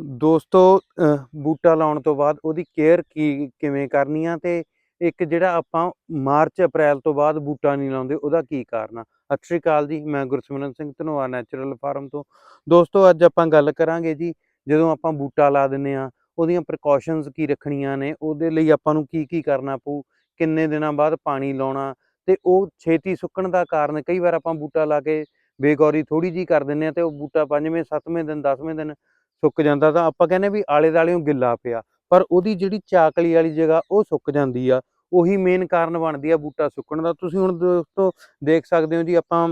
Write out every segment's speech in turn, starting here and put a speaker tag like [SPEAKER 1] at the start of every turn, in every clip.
[SPEAKER 1] ਦੋਸਤੋ ਬੂਟਾ ਲਾਉਣ ਤੋਂ ਬਾਅਦ ਉਹਦੀ ਕੇਅਰ ਕੀ, ਕਿਵੇਂ ਕਰਨੀ ਆ ਤੇ ਇੱਕ ਜਿਹੜਾ ਆਪਾਂ ਮਾਰਚ, ਅਪ੍ਰੈਲ ਤੋਂ ਬਾਅਦ ਬੂਟਾ ਨਹੀਂ ਲਾਉਂਦੇ, ਉਹਦਾ ਕੀ ਕਾਰਨ ਆ? ਸਤਿ ਸ਼੍ਰੀ ਅਕਾਲ ਜੀ, ਮੈਂ ਗੁਰਸਿਮਰਨ ਸਿੰਘ, ਧਨੋਆ ਨੈਚੁਰਲ ਫਾਰਮ ਤੋਂ। ਦੋਸਤੋ, ਅੱਜ ਆਪਾਂ ਗੱਲ ਕਰਾਂਗੇ ਜੀ, ਜਦੋਂ ਆਪਾਂ ਬੂਟਾ ਲਾ ਦਿੰਨੇ ਆ, ਉਹਦੀਆਂ ਪ੍ਰੀਕਾਸ਼ਨਸ ਕੀ ਰੱਖਣੀਆਂ ਨੇ, ਉਹਦੇ ਲਈ ਆਪਾਂ ਨੂੰ ਕੀ ਕੀ ਕਰਨਾ ਪਊ, ਕਿੰਨੇ ਦਿਨਾਂ ਬਾਅਦ ਪਾਣੀ ਲਾਉਣਾ, ਤੇ ਉਹ ਛੇਤੀ ਸੁੱਕਣ ਦਾ ਕਾਰਨ, ਕਈ ਵਾਰ ਆਪਾਂ ਬੂਟਾ ਲਾ ਕੇ ਬੇਗੌਰੀ ਥੋੜੀ ਜੀ ਕਰ ਦਿੰਨੇ ਆ ਤੇ ਉਹ ਬੂਟਾ ਪੰਜਵੇਂ, ਸੱਤਵੇਂ ਦਿਨ, ਦਸਵੇਂ ਦਿਨ ਸੁੱਕ ਜਾਂਦਾ ਤਾਂ ਆਪਾਂ ਕਹਿੰਦੇ ਵੀ ਆਲੇ ਦਾਲਿਓਂ ਗਿੱਲਾ ਪਿਆ, ਪਰ ਉਹਦੀ ਜਿਹੜੀ ਚਾਕਲੀ ਵਾਲੀ ਜਗ੍ਹਾ ਉਹ ਸੁੱਕ ਜਾਂਦੀ ਆ, ਉਹੀ ਮੇਨ ਕਾਰਨ ਬਣਦੀ ਆ ਬੂਟਾ ਸੁੱਕਣ ਦਾ। ਤੁਸੀਂ ਹੁਣ ਦੋਸਤੋ ਦੇਖ ਸਕਦੇ ਹੋ ਜੀ, ਆਪਾਂ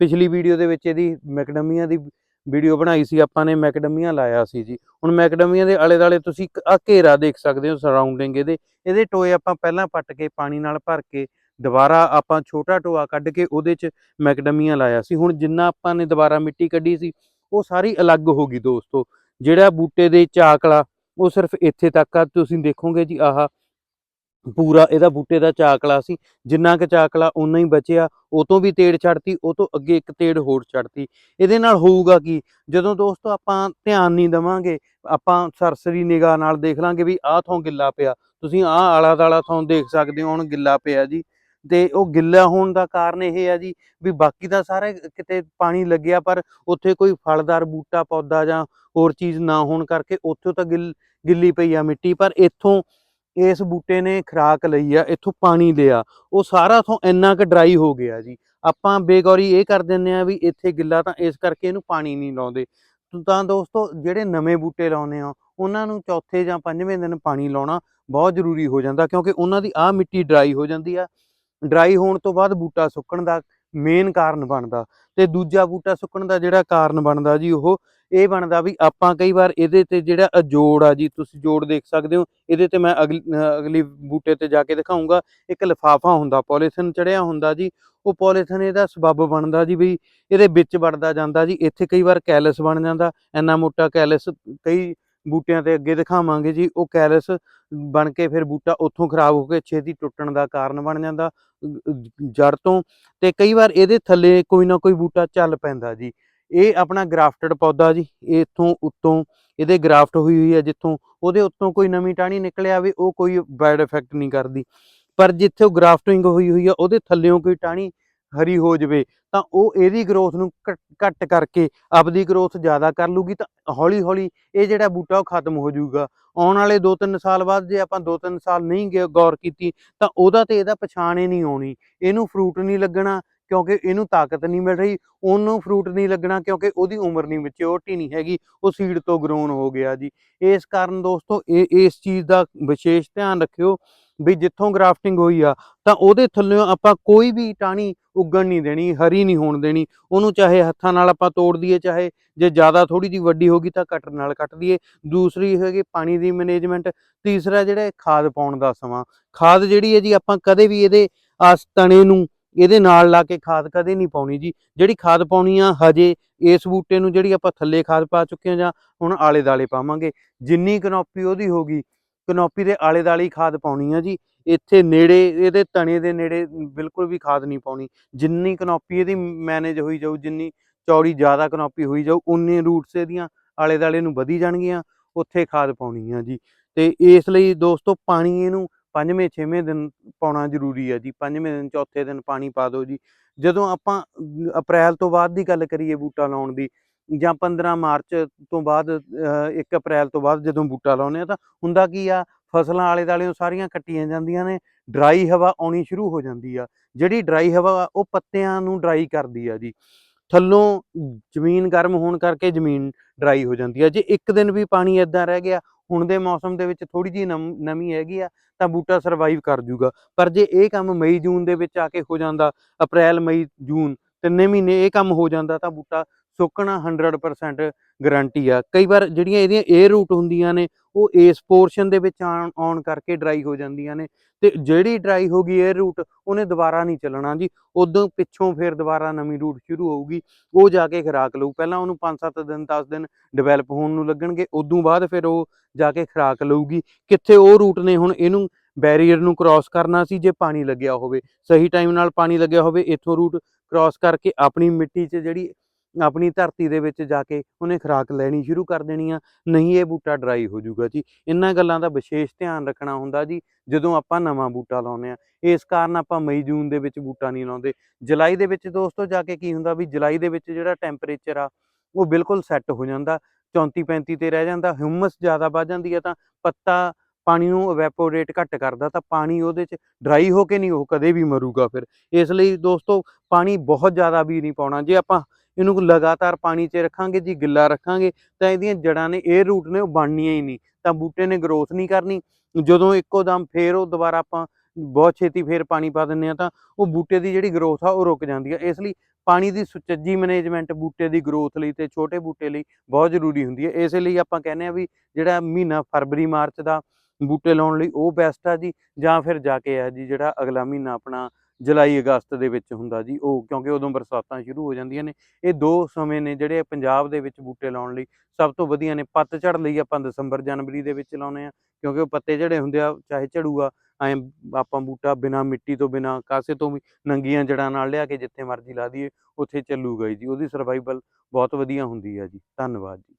[SPEAKER 1] ਪਿਛਲੀ ਵੀਡੀਓ ਦੇ ਵਿੱਚ ਇਹਦੀ ਮੈਕਡਮੀਆਂ ਦੀ ਵੀਡੀਓ ਬਣਾਈ ਸੀ, ਆਪਾਂ ਨੇ ਮੈਕਡਮੀਆਂ ਲਾਇਆ ਸੀ ਜੀ। ਹੁਣ ਮੈਕਡਮੀਆਂ ਦੇ ਆਲੇ ਦਾਲੇ ਤੁਸੀਂ ਆ ਘੇਰਾ ਦੇਖ ਸਕਦੇ ਹੋ ਸਰਾਊਂਡਿੰਗ ਇਹਦੇ। ਇਹਦੇ ਟੋਏ ਆਪਾਂ ਪਹਿਲਾਂ ਪੱਟ ਕੇ ਪਾਣੀ ਨਾਲ ਭਰ ਕੇ ਦੁਬਾਰਾ ਆਪਾਂ ਛੋਟਾ ਟੋਆ ਕੱਢ ਕੇ ਉਹਦੇ 'ਚ ਮੈਕਡਮੀਆਂ ਲਾਇਆ ਸੀ। ਹੁਣ ਜਿੰਨਾ ਆਪਾਂ ਨੇ ਦੁਬਾਰਾ ਮਿੱਟੀ ਕੱਢੀ ਸੀ, ਉਹ ਸਾਰੀ ਅਲੱਗ ਹੋ ਗਈ ਦੋਸਤੋ। ਜਿਹੜਾ ਬੂਟੇ ਦੇ ਚਾਕਲਾ, ਉਹ ਸਿਰਫ ਇੱਥੇ ਤੱਕ ਆ। ਤੁਸੀਂ ਦੇਖੋਗੇ ਜੀ, ਆਹ ਪੂਰਾ ਇਹਦਾ ਬੂਟੇ ਦਾ ਚਾਕਲਾ ਸੀ। ਜਿੰਨਾ ਕੁ ਚਾਕਲਾ ਉਨਾ ਹੀ ਬਚਿਆ। ਉਹ ਤੋਂ ਵੀ ਤੇੜ ਛੱਡਤੀ ਉਹ ਤੋਂ ਅੱਗੇ ਇੱਕ ਤੇੜ ਹੋਰ ਛੱਡਤੀ ਇਹਦੇ ਨਾਲ ਹੋਊਗਾ ਕੀ? ਜਦੋਂ ਦੋਸਤੋ ਆਪਾਂ ਧਿਆਨ ਨਹੀਂ ਦਵਾਂਗੇ, ਆਪਾਂ ਸਰਸਰੀ ਨਿਗਾਹ ਨਾਲ ਦੇਖ ਲਾਂਗੇ ਵੀ ਆਹ ਥੋਂ ਗਿੱਲਾ ਪਿਆ। ਤੁਸੀਂ ਆਹ ਆਲਾ ਦਾਲਾ ਥੋਂ ਦੇਖ ਸਕਦੇ ਹੋ, ਹੁਣ ਗਿੱਲਾ ਪਿਆ ਜੀ। ਤੇ ਉਹ ਗਿੱਲਾ ਹੋਣ ਦਾ ਕਾਰਨ ਇਹ ਹੈ ਜੀ ਵੀ ਬਾਕੀ ਤਾਂ ਸਾਰੇ ਕਿਤੇ ਪਾਣੀ ਲੱਗਿਆ, ਪਰ ਉੱਥੇ ਕੋਈ ਫਲਦਾਰ ਬੂਟਾ, ਪੌਦਾ ਜਾਂ ਹੋਰ ਚੀਜ਼ ਨਾ ਹੋਣ ਕਰਕੇ ਉੱਥੋਂ ਤਾਂ ਗਿੱਲ, ਗਿੱਲੀ ਪਈ ਆ ਮਿੱਟੀ, ਪਰ ਇੱਥੋਂ ਇਸ ਬੂਟੇ ਨੇ ਖਰਾਕ ਲਈ ਆ, ਇੱਥੋਂ ਪਾਣੀ ਲਿਆ। ਉਹ ਸਾਰਾ ਤੋਂ ਇੰਨਾ ਕੁ ਡਰਾਈ ਹੋ ਗਿਆ ਜੀ। ਆਪਾਂ ਬੇਗੌਰੀ ਇਹ ਕਰ ਦਿੰਨੇ ਆ ਵੀ ਇੱਥੇ ਗਿੱਲਾ ਤਾਂ ਇਸ ਕਰਕੇ ਇਹਨੂੰ ਪਾਣੀ ਨਹੀਂ ਲਾਉਂਦੇ। ਤਾਂ ਦੋਸਤੋ ਜਿਹੜੇ ਨਵੇਂ ਬੂਟੇ ਲਾਉਨੇ ਆ ਉਹਨਾਂ ਨੂੰ ਚੌਥੇ ਜਾਂ ਪੰਜਵੇਂ ਦਿਨ ਪਾਣੀ ਲਾਉਣਾ ਬਹੁਤ ਜ਼ਰੂਰੀ ਹੋ ਜਾਂਦਾ, ਕਿਉਂਕਿ ਉਹਨਾਂ ਦੀ ਆਹ ਮਿੱਟੀ ਡਰਾਈ ਹੋ ਜਾਂਦੀ ਆ। ਡਰਾਈ ਹੋਣ ਤੋਂ ਬਾਅਦ ਬੂਟਾ ਸੁੱਕਣ ਦਾ ਮੇਨ ਕਾਰਨ ਬਣਦਾ ਤੇ ਦੂਜਾ ਬੂਟਾ ਸੁੱਕਣ ਦਾ ਜਿਹੜਾ ਕਾਰਨ ਬਣਦਾ ਜੀ ਉਹ ਇਹ ਬਣਦਾ ਵੀ ਆਪਾਂ ਕਈ ਵਾਰ ਇਹਦੇ ਤੇ ਜਿਹੜਾ ਅ ਜੋੜ ਆ ਜੀ, ਤੁਸੀਂ ਜੋੜ ਦੇਖ ਸਕਦੇ ਹੋ, ਇਹਦੇ ਤੇ ਮੈਂ ਅਗਲੀ ਅਗਲੀ ਬੂਟੇ ਤੇ ਜਾ ਕੇ ਦਿਖਾਉਂਗਾ ਇੱਕ ਲਿਫਾਫਾ ਹੁੰਦਾ, ਪੋਲੀਥਿਨ ਚੜਿਆ ਹੁੰਦਾ ਜੀ, ਉਹ ਪੋਲੀਥਿਨ ਇਹਦਾ ਸਬੱਬ ਬਣਦਾ ਜੀ ਵੀ ਇਹਦੇ ਵਿੱਚ ਵੜਦਾ ਜਾਂਦਾ ਜੀ, ਇੱਥੇ ਕਈ ਵਾਰ ਕੈਲਸ ਬਣ ਜਾਂਦਾ, ਇੰਨਾ ਮੋਟਾ ਕੈਲਸ ਕਈ ਬੂਟਿਆਂ ਤੇ ਅੱਗੇ ਦਿਖਾਵਾਂਗੇ ਜੀ, ਉਹ ਕੈਲਸ ਬਣ ਕੇ ਫਿਰ ਬੂਟਾ ਉੱਥੋਂ ਖਰਾਬ ਹੋ ਕੇ ਛੇਤੀ ਟੁੱਟਣ ਦਾ ਕਾਰਨ ਬਣ ਜਾਂਦਾ ਜੜ ਤੋਂ, ਤੇ ਕਈ ਵਾਰ ਇਹਦੇ ਥੱਲੇ ਕੋਈ ਨਾ ਕੋਈ ਬੂਟਾ ਚੱਲ ਪੈਂਦਾ ਜੀ। ਇਹ ਆਪਣਾ ਗ੍ਰਾਫਟਡ ਪੌਦਾ ਜੀ ਇੱਥੋਂ ਉੱਤੋਂ ਇਹਦੇ ਗ੍ਰਾਫਟ ਹੋਈ ਹੋਈ ਹੈ ਜਿੱਥੋਂ ਉਹਦੇ ਉੱਤੋਂ ਕੋਈ ਨਵੀਂ ਟਾਹਣੀ ਨਿਕਲਿਆ ਆਵੇ ਉਹ ਕੋਈ ਬੈਡ ਇਫੈਕਟ ਨਹੀਂ ਕਰਦੀ। ਪਰ ਜਿੱਥੇ ਉਹ ਗ੍ਰਾਫਟਿੰਗ ਹੋਈ ਹੋਈ ਆ ਉਹਦੇ ਥੱਲੇੋਂ ਕੋਈ ਟਾਹਣੀ ਹਰੀ ਹੋ ਜਵੇ, ਤਾਂ ਉਹ ਇਹਦੀ ਗਰੋਥ ਨੂੰ ਘੱਟ- ਘੱਟ ਕਰਕੇ ਆਪਦੀ ਗਰੋਥ ਜ਼ਿਆਦਾ ਕਰ ਲੂਗੀ ਤਾਂ ਹੌਲੀ ਹੌਲੀ ਇਹ ਜਿਹੜਾ ਬੂਟਾ ਉਹ ਖਤਮ ਹੋ ਜਾਊਗਾ। ਆਉਣ ਵਾਲੇ 2-3 ਸਾਲ ਬਾਅਦ ਜੇ ਆਪਾਂ 2-3 ਸਾਲ ਨਹੀਂ ਗੌਰ ਕੀਤੀ, ਤਾਂ ਉਹਦਾ ਤੇ ਇਹਦਾ ਪਛਾਣ ਹੀ ਨਹੀਂ ਆਉਣੀ। ਇਹਨੂੰ ਫਰੂਟ ਨਹੀਂ ਲੱਗਣਾ ਕਿਉਂਕਿ ਇਹਨੂੰ ਤਾਕਤ ਨਹੀਂ ਮਿਲ ਰਹੀ, ਉਹਨੂੰ ਫਰੂਟ ਨਹੀਂ ਲੱਗਣਾ ਕਿਉਂਕਿ ਉਹਦੀ ਉਮਰ ਨਹੀਂ ਮੈਚਿਓਰਟੀ ਨਹੀਂ ਹੈਗੀ, ਉਹ ਸੀਡ ਤੋਂ ਗਰੋਨ ਹੋ ਗਿਆ ਜੀ। ਇਸ ਕਾਰਨ ਦੋਸਤੋ, ਇਹ, ਇਸ ਚੀਜ਼ ਦਾ ਵਿਸ਼ੇਸ਼ ਧਿਆਨ ਰੱਖਿਓ ਵੀ ਜਿੱਥੋਂ ਗ੍ਰਾਫਟਿੰਗ ਹੋਈ ਆ, ਤਾਂ ਉਹਦੇ ਥੱਲੇੋਂ ਆਪਾਂ ਕੋਈ ਵੀ ਟਾਹਣੀ ਉੱਗਣ ਨਹੀਂ ਦੇਣੀ, ਹਰੀ ਨਹੀਂ ਹੋਣ ਦੇਣੀ। ਉਹਨੂੰ ਚਾਹੇ ਹੱਥਾਂ ਨਾਲ ਆਪਾਂ ਤੋੜ ਦਈਏ, ਚਾਹੇ ਜੇ ਜ਼ਿਆਦਾ ਥੋੜੀ ਜਿਹੀ ਵੱਡੀ ਹੋ ਗਈ ਤਾਂ ਕਟਰ ਨਾਲ ਕੱਟ ਦਈਏ। ਦੂਸਰੀ ਹੈਗੀ ਪਾਣੀ ਦੀ ਮੈਨੇਜਮੈਂਟ ਤੀਸਰਾ ਜਿਹੜਾ ਖਾਦ ਪਾਉਣ ਦਾ ਸਮਾਂ। ਖਾਦ ਜਿਹੜੀ ਹੈ ਜੀ, ਆਪਾਂ ਕਦੇ ਵੀ ਇਹਦੇ ਆਸ ਤਣੇ ਨੂੰ ਇਹਦੇ ਨਾਲ ਲਾ ਕੇ ਖਾਦ ਕਦੇ ਨਹੀਂ ਪਾਉਣੀ ਜੀ। ਜਿਹੜੀ ਖਾਦ ਪਾਉਣੀ ਆ, ਹਜੇ ਇਸ ਬੂਟੇ ਨੂੰ ਜਿਹੜੀ ਆਪਾਂ ਥੱਲੇ ਖਾਦ ਪਾ ਚੁੱਕੇ ਹਾਂ ਜਾਂ ਹੁਣ ਆਲੇ ਦਾਲੇ ਪਾਵਾਂਗੇ, ਜਿੰਨੀ ਕਨੋਪੀ ਉਹਦੀ ਹੋਗੀ ਕਨੋਪੀ ਦੇ ਆਲੇ ਦਾਲੇ ਖਾਦ ਪਾਉਣੀ ਆ ਜੀ। ਇੱਥੇ ਨੇੜੇ, ਇਹਦੇ ਤਣੇ ਦੇ ਨੇੜੇ ਬਿਲਕੁਲ ਵੀ ਖਾਦ ਨਹੀਂ ਪਾਉਣੀ। ਜਿੰਨੀ ਕਨੋਪੀ ਇਹਦੀ ਮੈਨੇਜ ਹੋਈ ਜਾਊ, ਜਿੰਨੀ ਚੌੜੀ ਜ਼ਿਆਦਾ ਕਨੋਪੀ ਹੋਈ ਜਾਊ, ਉਨੇ ਰੂਟਸ ਇਹਦੀਆਂ ਆਲੇ ਦਾਲੇ ਨੂੰ ਵਧੀ ਜਾਣਗੀਆਂ, ਉੱਥੇ ਖਾਦ ਪਾਉਣੀ ਆ ਜੀ। ਤੇ ਇਸ ਲਈ ਦੋਸਤੋ ਪਾਣੀ ਇਹਨੂੰ ਪੰਜਵੇਂ ਛੇਵੇਂ ਦਿਨ ਪਾਉਣਾ ਜ਼ਰੂਰੀ ਹੈ ਜੀ ਪੰਜਵੇਂ ਦਿਨ ਚੌਥੇ ਦਿਨ ਪਾਣੀ ਪਾ ਦਿਓ ਜੀ। ਜਦੋਂ ਆਪਾਂ ਅਪ੍ਰੈਲ ਤੋਂ ਬਾਅਦ ਦੀ ਗੱਲ ਕਰੀਏ ਬੂਟਾ ਲਾਉਣ ਦੀ ਜਾਂ 15 ਮਾਰਚ ਤੋਂ ਬਾਅਦ 1 ਅਪ੍ਰੈਲ ਤੋਂ ਬਾਅਦ ਜਦੋਂ ਬੂਟਾ ਲਾਉਂਦੇ ਆ ਤਾਂ ਹੁੰਦਾ ਕੀ ਆ ਫਸਲਾਂ ਆਲੇ ਦਾਲਿਓਂ ਸਾਰੀਆਂ ਕੱਟੀਆਂ ਜਾਂਦੀਆਂ ਨੇ ਡਰਾਈ ਹਵਾ ਆਉਣੀ ਸ਼ੁਰੂ ਹੋ ਜਾਂਦੀ ਆ। ਜਿਹੜੀ ਡਰਾਈ ਹਵਾ ਆ, ਉਹ ਪੱਤਿਆਂ ਨੂੰ ਡਰਾਈ ਕਰਦੀ ਆ ਜੀ। ਥੱਲੋਂ ਜ਼ਮੀਨ ਗਰਮ ਹੋਣ ਕਰਕੇ ਜ਼ਮੀਨ ਡਰਾਈ ਹੋ ਜਾਂਦੀ ਆ। ਜੇ ਇੱਕ ਦਿਨ ਵੀ ਪਾਣੀ ਇਦਾਂ ਰਹਿ ਗਿਆ ਹੁਣ ਦੇ ਮੌਸਮ ਦੇ ਵਿੱਚ ਥੋੜੀ ਜਿਹੀ ਨਮ- ਨਮੀ ਹੈਗੀ ਆ, ਤਾਂ ਬੂਟਾ ਸਰਵਾਈਵ ਕਰ ਜੂਗਾ। ਪਰ ਜੇ ਇਹ ਕੰਮ ਮਈ ਜੂਨ ਦੇ ਵਿੱਚ ਆ ਕੇ ਹੋ ਜਾਂਦਾ, ਅਪ੍ਰੈਲ, ਮਈ, ਜੂਨ ਤਿੰਨੇ ਮਹੀਨੇ ਇਹ ਕੰਮ ਹੋ ਜਾਂਦਾ, ਤਾਂ ਬੂਟਾ ਸੁੱਕਣਾ 100% ਗਾਰੰਟੀ ਆ। ਕਈ ਵਾਰ ਜਿਹੜੀਆਂ ਇਹਦੀਆਂ 에ਅਰ ਰੂਟ ਹੁੰਦੀਆਂ ਨੇ, ਉਹ ਇਸ ਪੋਰਸ਼ਨ ਦੇ ਵਿੱਚ ਆਉਣ ਆਉਣ ਕਰਕੇ ਡਰਾਈ ਹੋ ਜਾਂਦੀਆਂ ਨੇ। ਤੇ ਜਿਹੜੀ ਡਰਾਈ ਹੋ ਗਈ 에ਅਰ ਰੂਟ ਉਹਨੇ ਦੁਬਾਰਾ ਨਹੀਂ ਚੱਲਣਾ ਜੀ। ਉਦੋਂ ਪਿੱਛੋਂ ਫਿਰ ਦੁਬਾਰਾ ਨਵੀਂ ਰੂਟ ਸ਼ੁਰੂ ਹੋਊਗੀ। ਉਹ ਜਾ ਕੇ ਖਰਾਕ ਲਊ। ਪਹਿਲਾਂ ਉਹਨੂੰ 5-7 ਦਿਨ 10 ਦਿਨ ਡਿਵੈਲਪ ਹੋਣ ਨੂੰ ਲੱਗਣਗੇ। ਉਦੋਂ ਬਾਅਦ ਫਿਰ ਉਹ ਜਾ ਕੇ ਖਰਾਕ ਲਊਗੀ। ਕਿੱਥੇ ਉਹ ਰੂਟ ਨੇ ਹੁਣ ਇਹਨੂੰ ਬੈਰੀਅਰ ਨੂੰ ਕ੍ਰਾਸ ਕਰਨਾ ਸੀ ਜੇ ਪਾਣੀ ਲੱਗਿਆ ਹੋਵੇ। ਸਹੀ ਟਾਈਮ ਨਾਲ ਪਾਣੀ ਲੱਗਿਆ ਹੋਵੇ, ਇੱਥੋਂ ਰੂਟ ਕ੍ਰਾਸ ਕਰਕੇ ਆਪਣੀ ਮਿੱਟੀ 'ਚ ਜਿਹੜੀ ਆਪਣੀ ਧਰਤੀ ਦੇ ਵਿੱਚ ਜਾ ਕੇ ਉਹਨੇ ਖੁਰਾਕ ਲੈਣੀ ਸ਼ੁਰੂ ਕਰ ਦੇਣੀ ਆ, ਨਹੀਂ ਇਹ ਬੂਟਾ ਡਰਾਈ ਹੋ ਜਾਊਗਾ ਜੀ। ਇਹਨਾਂ ਗੱਲਾਂ ਦਾ ਵਿਸ਼ੇਸ਼ ਧਿਆਨ ਰੱਖਣਾ ਹੁੰਦਾ ਜੀ, ਜਦੋਂ ਆਪਾਂ ਨਵਾਂ ਬੂਟਾ ਲਾਉਂਦੇ ਆ। ਇਸ ਕਾਰਨ ਆਪਾਂ ਮਈ ਜੂਨ ਦੇ ਵਿੱਚ ਬੂਟਾ ਨਹੀਂ ਲਾਉਂਦੇ। ਜੁਲਾਈ ਦੇ ਵਿੱਚ ਦੋਸਤੋ ਜਾ ਕੇ ਕੀ ਹੁੰਦਾ ਵੀ ਜੁਲਾਈ ਦੇ ਵਿੱਚ ਜਿਹੜਾ ਟੈਂਪਰੇਚਰ ਆ, ਉਹ ਬਿਲਕੁਲ ਸੈੱਟ ਹੋ ਜਾਂਦਾ 34 35 ਤੇ ਰਹਿ ਜਾਂਦਾ ਹਿਊਮਸ ਜ਼ਿਆਦਾ ਵੱਧ ਜਾਂਦੀ ਹੈ ਤਾਂ ਪੱਤਾ ਪਾਣੀ ਨੂੰ ਇਵੈਪੋਰੇਟ ਘੱਟ ਕਰਦਾ ਤਾਂ ਪਾਣੀ ਉਹਦੇ 'ਚ ਡਰਾਈ ਹੋ ਕੇ ਨਹੀਂ, ਉਹ ਕਦੇ ਵੀ ਮਰੂਗਾ ਫਿਰ। ਇਸ ਲਈ ਦੋਸਤੋ ਪਾਣੀ ਬਹੁਤ ਜ਼ਿਆਦਾ ਵੀ ਨਹੀਂ ਪਾਉਣਾ। ਜੇ ਆਪਾਂ ਇਹਨੂੰ ਲਗਾਤਾਰ ਪਾਣੀ 'ਚ ਰੱਖਾਂਗੇ, ਜੀ ਗਿੱਲਾ ਰੱਖਾਂਗੇ, ਤਾਂ ਇਹਦੀਆਂ ਜੜਾਂ ਨੇ, ਇਹ ਰੂਟ ਨੇ ਉਹ ਬਣਨੀਆਂ ਹੀ ਨਹੀਂ। ਤਾਂ ਬੂਟੇ ਨੇ ਗਰੋਥ ਨਹੀਂ ਕਰਨੀ। ਜਦੋਂ ਇੱਕੋ ਦਮ ਫੇਰ ਉਹ ਦੁਬਾਰਾ ਆਪਾਂ ਬਹੁਤ ਛੇਤੀ ਫੇਰ ਪਾਣੀ ਪਾ ਦਿੰਦੇ ਆ ਤਾਂ ਉਹ ਬੂਟੇ ਦੀ ਜਿਹੜੀ ਗਰੋਥ ਆ ਉਹ ਰੁਕ ਜਾਂਦੀ ਆ। ਇਸ ਲਈ ਪਾਣੀ ਦੀ ਸੁਚੱਜੀ ਮੈਨੇਜਮੈਂਟ ਬੂਟੇ ਦੀ ਗਰੋਥ ਲਈ ਤੇ ਛੋਟੇ ਬੂਟੇ ਲਈ ਬਹੁਤ ਜ਼ਰੂਰੀ ਹੁੰਦੀ ਹੈ। ਇਸੇ ਲਈ ਆਪਾਂ ਕਹਿੰਦੇ ਆ ਵੀ ਜਿਹੜਾ ਮਹੀਨਾ ਫਰਵਰੀ, ਮਾਰਚ ਦਾ ਬੂਟੇ ਲਾਉਣ ਲਈ ਉਹ ਬੈਸਟ ਆ ਜੀ, ਜਾਂ ਫਿਰ ਜਾ ਕੇ ਆ ਜੀ ਜਿਹੜਾ ਅਗਲਾ ਮਹੀਨਾ ਆਪਣਾ ਜੁਲਾਈ, ਅਗਸਤ ਦੇ ਵਿੱਚ ਹੁੰਦਾ ਜੀ, ਉਹ ਕਿਉਂਕਿ ਉਦੋਂ ਬਰਸਾਤਾਂ ਸ਼ੁਰੂ ਹੋ ਜਾਂਦੀਆਂ ਨੇ। ਇਹ ਦੋ ਸਮੇਂ ਨੇ ਜਿਹੜੇ ਪੰਜਾਬ ਦੇ ਵਿੱਚ ਬੂਟੇ ਲਾਉਣ ਲਈ ਸਭ ਤੋਂ ਵਧੀਆ ਨੇ। ਪੱਤਝੜ ਲਈ ਆਪਾਂ ਦਸੰਬਰ, ਜਨਵਰੀ ਦੇ ਵਿੱਚ ਲਾਉਨੇ ਆ ਕਿਉਂਕਿ ਉਹ ਪੱਤੇ ਜਿਹੜੇ ਹੁੰਦੇ ਆ, ਚਾਹੇ ਝੜੂਗਾ ਐ ਆਪਾਂ ਬੂਟਾ ਬਿਨਾ ਮਿੱਟੀ ਤੋਂ ਬਿਨਾ ਕਾਸੇ ਤੋਂ ਵੀ ਨੰਗੀਆਂ ਜੜਾਂ ਨਾਲ ਲਿਆ ਕੇ ਜਿੱਥੇ ਮਰਜ਼ੀ ਲਾ ਦਈਏ, ਉੱਥੇ ਚੱਲੂਗਾ ਜੀ। ਉਹਦੀ ਸਰਵਾਈਵਲ ਬਹੁਤ ਵਧੀਆ ਹੁੰਦੀ ਆ ਜੀ। ਧੰਨਵਾਦ ਜੀ।